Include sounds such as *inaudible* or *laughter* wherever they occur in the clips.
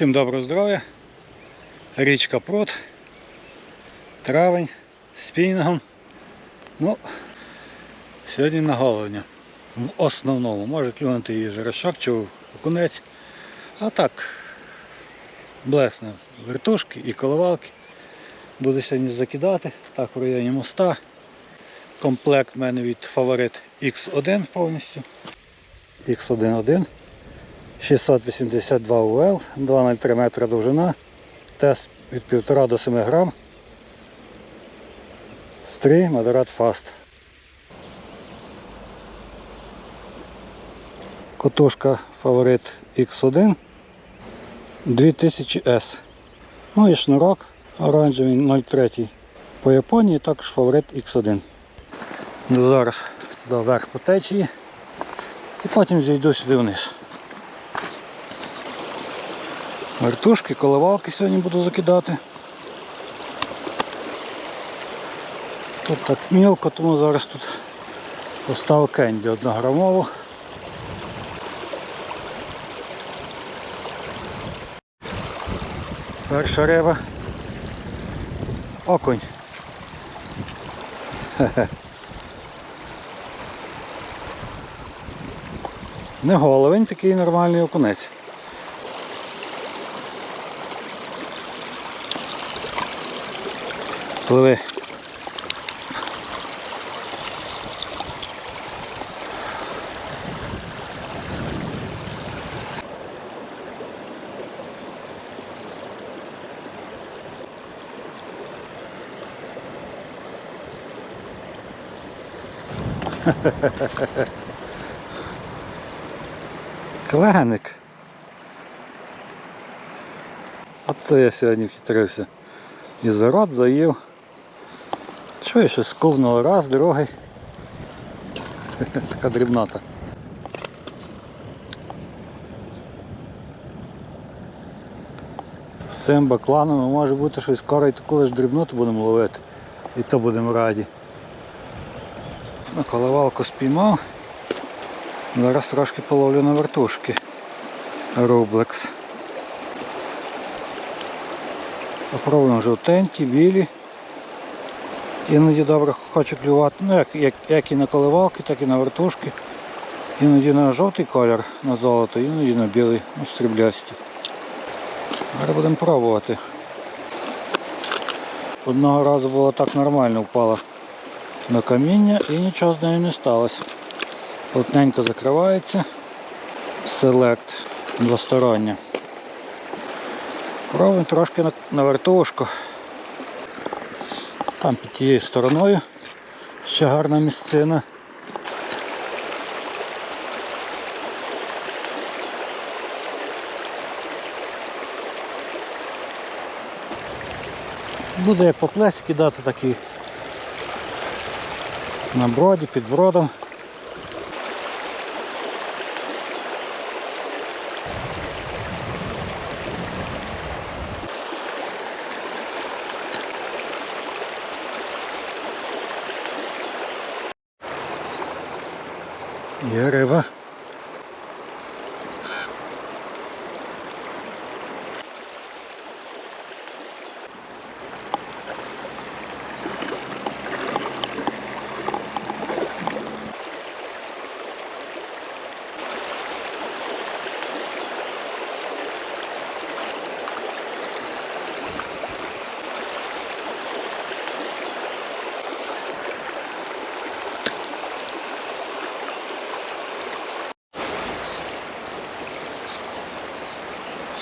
Всім доброго здоров'я. Річка Прот. Травень з спінінгом. Ну, сьогодні на головня. В основному. Може клюнути і жерешок чи окунець. А так, блесне вертушки і коливалки. Буду сьогодні закидати. Так, в районі моста. Комплект в мене від фаворит X1 повністю. X1.1. 682 УЛ, 2,03 метра довжина, тест від 1,5 до 7 грам. Стрій Модерат Фаст. Котушка фаворит X1 2000S. Ну і шнурок оранжевий 0,3 по Японії, також фаворит X1. Ну, зараз туди вверх по течії і потім зійду сюди вниз. Вертушки, коливалки сьогодні буду закидати. Тут так мілко, тому зараз тут поставив кенді однограмову. Перша риба. Хе-хе. Не головень, такий нормальний окунець. Пливи. Кленик. Оце я сьогодні вхитрився. І за рот заїв. Що я ще сковнуло раз, другий. Така дрібнота. З цим може бути щось скоро і таку лиш дрібноту будемо ловити. І то будемо раді. На коливалку спіймав. Зараз трошки половлю на вертушки. Рублекс. Попробуємо жовтенькі, білі. Іноді добре хоче клювати, ну як, як, як і на коливалки, так і на вертушки. Іноді на жовтий колір, на золото, іноді на білий, ну, стріблясті. Зараз будемо пробувати. Одного разу було так нормально, впала на каміння і нічого з нею не сталося. Плотненько закривається. Селект двостороння. Пробуємо трошки на, на вертушку. Там під тією стороною ще гарна місцина. Буде як по плесі кидати, так і на броді, під бродом. Є риба.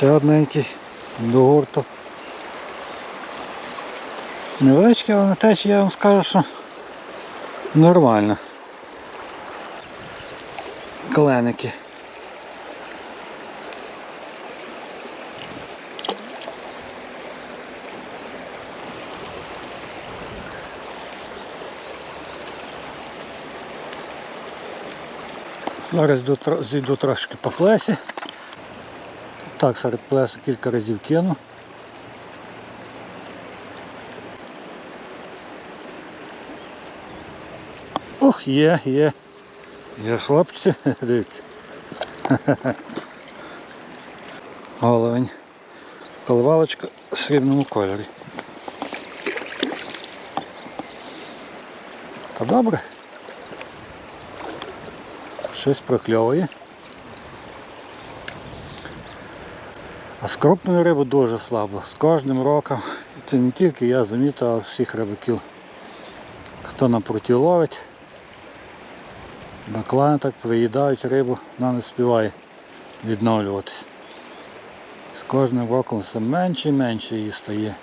Ще одненький до гурту. Невеличкий, але на течі я вам скажу, що нормально. Кленики. Зараз зійду трошки по плесі. Так, серед плесу кілька разів кину. Ох, є, є. Є хлопці, *laughs* дивіться. Головень. Коливалочка в срібному кольорі. Та добре. Щось прокльовує. А з крупною рибою дуже слабо. З кожним роком, це не тільки я замітив, а всіх рибаків. Хто на пруті ловить, баклани так виїдають рибу, вона не співає відновлюватись. З кожним роком все менше і менше її стає.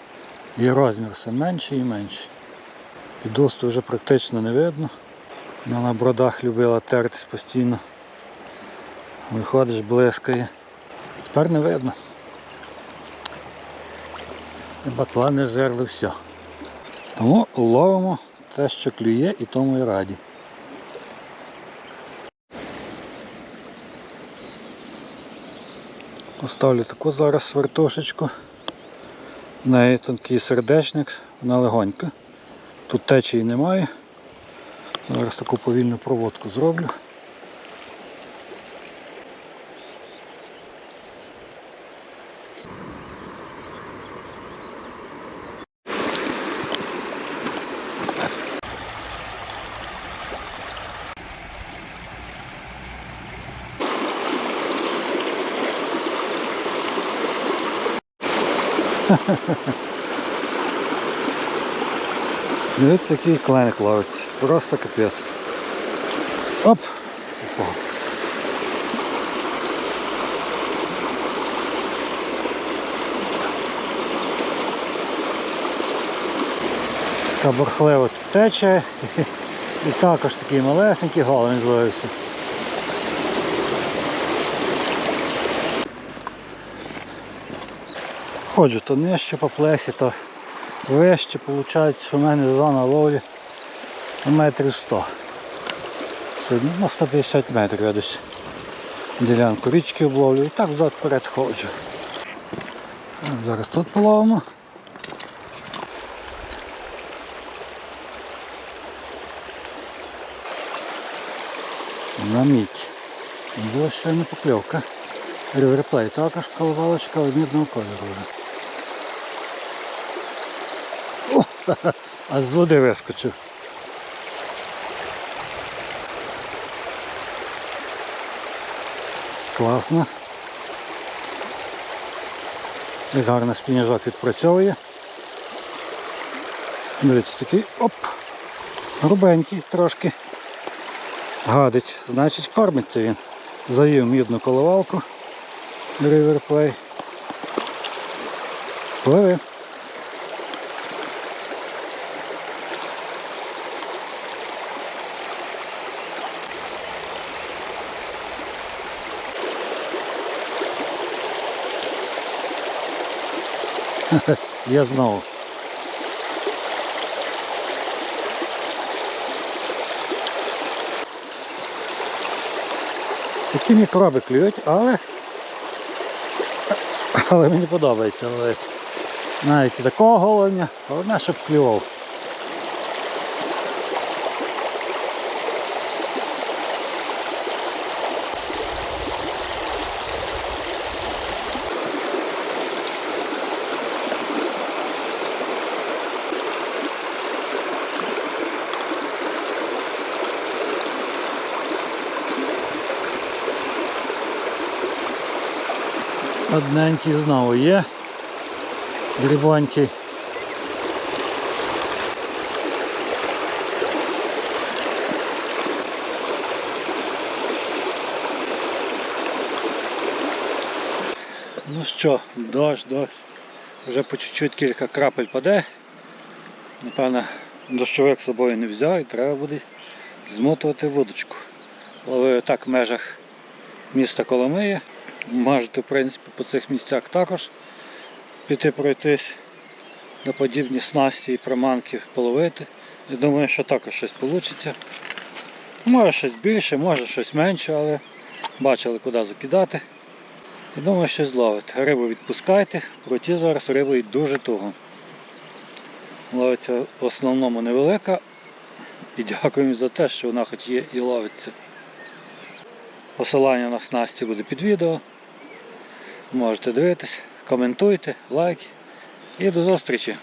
І розмір все менший і менший. Підусту вже практично не видно. Вона на бродах любила тертись постійно. Виходиш, блискає. Тепер не видно. Баклани жерли все. Тому ловимо те, що клює, і тому і раді. Поставлю таку зараз свертушечку. В неї тонкий сердечник, вона легонька. Тут течії немає. Зараз таку повільну проводку зроблю. Дивіться, який кленик ловиться. Просто капець. Оп! Упав. Така бурхлива тече. І також такий малесенький головень зловився. Ходжу то нижче по плесі, то вище, виходить, що в мене зона ловлі метрів 100. Сьогодні на 150 метрів я десь ділянку річки обловлю і так взад вперед ходжу. Зараз тут половимо. На мідь. Була ще не покльовка. Риверплей також коливалочка однідного кольору вже. *laughs* а з води вискочив. Класно. Як гарно спініжок відпрацьовує. Дивіться, такий оп. Грубенький трошки. Гадить, значить кормиться він. Завів мідну коливалку. Riverplay. Пливи. *laughs* Я знову. Такі мікроби клюють, але але мені подобається ловити. Навіть такого головня, головне, щоб клював. Одненький знову є. Дрібонький. Ну що, дощ, дощ. Вже по чуть-чуть кілька крапель паде. Напевно, дощовик з собою не взяв і треба буде змотувати вудочку. Ловив так в межах міста Коломиї. Можете, в принципі, по цих місцях також піти пройтись на подібні снасті і приманки половити. Я думаю, що також щось вийде. Може щось більше, може щось менше, але бачили, куди закидати. Я думаю, щось зловити. Рибу відпускайте, проті зараз рибою дуже туго. Ловиться в основному невелика. І дякуємо за те, що вона хоч є і ловиться. Посилання на снасті буде під відео. Можете дивитись, коментуйте, лайк і до зустрічі!